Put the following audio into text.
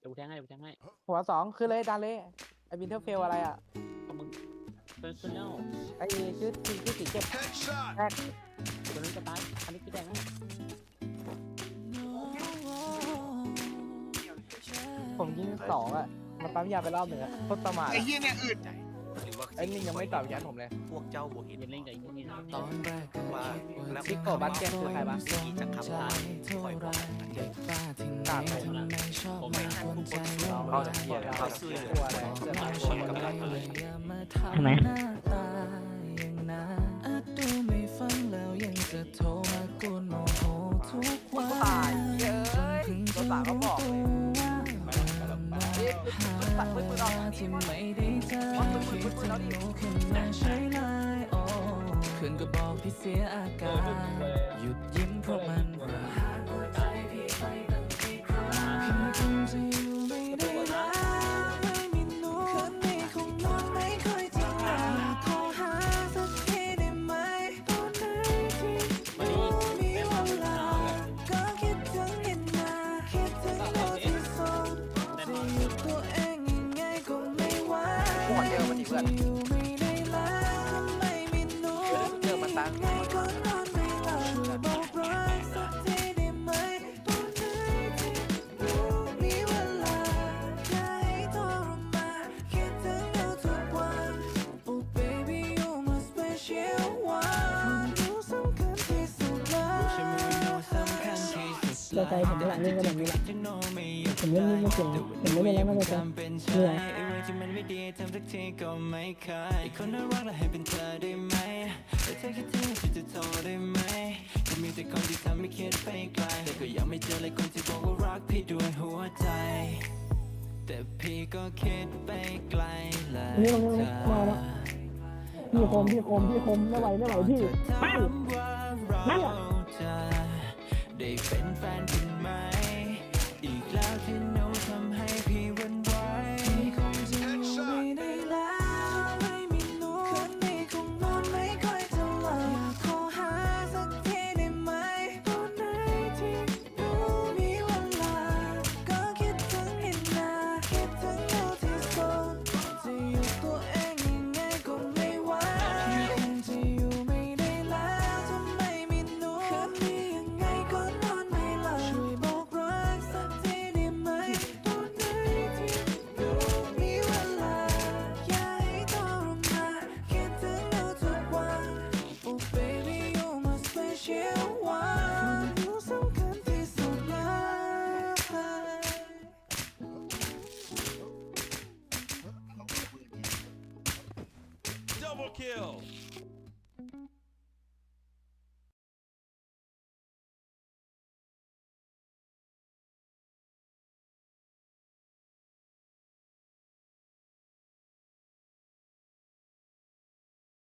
เดี๋ยวกูแทงให้เดี๋ยวกูแทงให้หัวสองคือเลยดันเลยไอ้วินเทอร์เฟลอะไรอะก็มึงเพิ่นขึ้นแล้วไอ้ชื่อชื่อชื่อสีเจ็บ Headshot. แรกตัวนั้นจะตายอันนี้คือแดงนะผมยิงสองอะมันปั๊มยาไปรอบหนึ่งอะโคตรประมาทไอ้เหี้ยเนี่ยอึดใจหรือว่า ไอ้นี่ยังไม่ตอบยันผมเลย พวกเจ้าบวเห็นเย็นเล่นกับไอ้พวกนี้นะตอนแรกก็ว่าคิดว่าแล้วซิโก้บัสเกตคือใครวะสนใจเท่าไรเด็กบ้าที่ไหนทำไมชอบมากวนใจเราเขาจะเหี้ยแล้วเขาซื้อตัวอะไรบอกเสื้อว่าผ้าฉันไม่เลยอย่ามาทำหน้าตาอย่างนั้นอาจดูไม่ฟังแล้วยังจะโทรมากวนโมโหทุกวันตายเย้ยเพิ่งตัวจะสาวก็รู้บอกตัวว่าหาที่ไม่ได้เจอคิดถึงหนูขึ้นมาใช่ไหมโอ้คืนก็บอกพี่เสียอาการ หยุดยิ้มเพราะมัน หัวเจอมันนี้เพื่อน ใจใจผมหลังเล่นกันแบบนี้แหละผมเล่นนี่ไม่เก่งผมไม่เล่นแล้วก็จอยที่มันไม่ดีทำสักทีก็ไม่เคยอีกคนน่ารักและให้เป็นเธอได้ไหมแต่เธอคิดถึงฉันจะโทรได้ไหมจะมีแต่คนที่ทำให้คิดไปไกลแต่ก็ยังไม่เจอเลยคนที่บอกว่ารักพี่ด้วยหัวใจแต่พี่ก็คิดไปไกลแล้วนี่ลงนี่ลงมาแล้วพี่คมพี่คมพี่คมไม่ไหวไม่ไหวพี่ถามว่าเราจะ ได้เป็นแฟน Double kill.